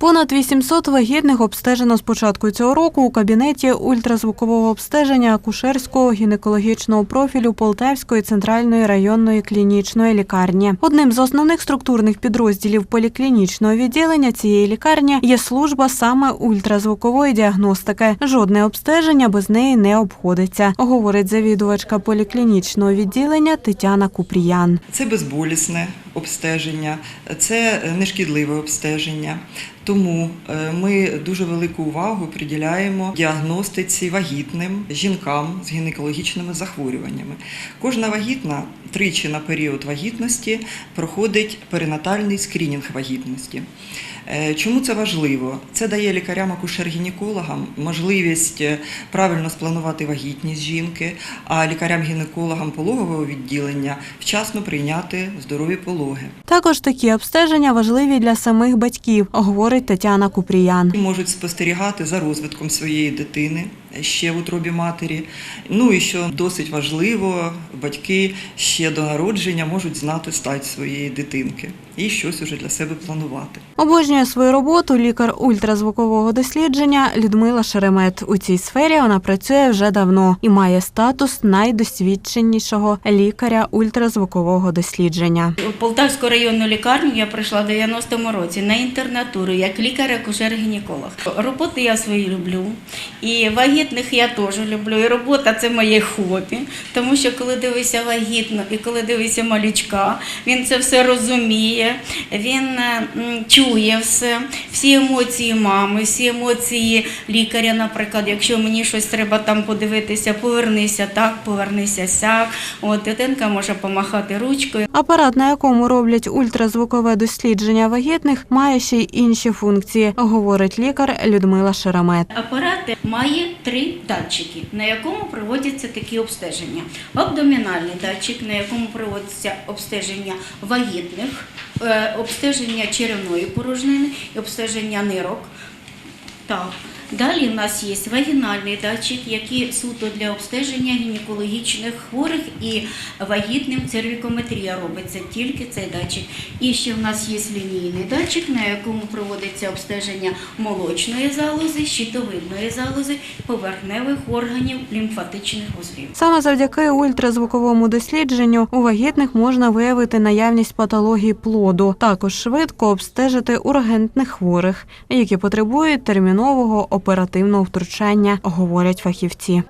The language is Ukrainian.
Понад 800 вагітних обстежено з початку цього року у кабінеті ультразвукового обстеження акушерського гінекологічного профілю Полтавської центральної районної клінічної лікарні. Одним з основних структурних підрозділів поліклінічного відділення цієї лікарні є служба саме ультразвукової діагностики. Жодне обстеження без неї не обходиться, говорить завідувачка поліклінічного відділення Тетяна Купріян. Це безболісне обстеження, це нешкідливе обстеження. Тому е, ми дуже велику увагу приділяємо діагностиці вагітним жінкам з гінекологічними захворюваннями. Кожна вагітна тричі на період вагітності проходить перинатальний скринінг вагітності. Е, Чому це важливо? Це дає лікарям-акушер-гінекологам можливість е, правильно спланувати вагітність жінки, а лікарям-гінекологам пологового відділення вчасно прийняти здорові пологи. Також такі обстеження важливі для самих батьків, говорить Тетяна Купріян. Можуть спостерігати за розвитком своєї дитини ще в утробі матері. Ну і що досить важливо, батьки ще до народження можуть знати стать своєї дитинки і щось уже для себе планувати. Обожнює свою роботу лікар ультразвукового дослідження Людмила Шеремет. У цій сфері вона працює вже давно і має статус найдосвідченішого лікаря ультразвукового дослідження. У Полтавську районну лікарню я прийшла в 90-му році на інтернатуру як лікар-акушер-гінеколог. Роботи я свої люблю, і вагітних я теж люблю. І робота це моє хобі, тому що коли дивишся вагітну і коли дивишся малючка, він це все розуміє, він е, чує все, всі емоції мами, всі емоції лікаря, наприклад, якщо мені щось треба там подивитися, повернися так, повернися сяк. От дитинка може помахати ручкою. Апарат, на якому роблять ультразвукове дослідження вагітних, має ще й інші функції, говорить лікар Людмила Шеремет. Апарат має три датчики, на якому проводяться такі обстеження. Абдомінальний датчик, на якому проводиться обстеження вагітних, е, обстеження черевної порожнини обстеження нирок. Так. Далі в нас є вагінальний датчик, який суто для обстеження гінекологічних хворих і вагітним цервікометрія робиться тільки цей датчик. І ще в нас є лінійний датчик, на якому проводиться обстеження молочної залози, щитовидної залози, поверхневих органів лімфатичних вузлів. Саме завдяки ультразвуковому дослідженню у вагітних можна виявити наявність патології плоду, також швидко обстежити ургентних хворих, які потребують термінового оперативного втручання, говорять фахівці.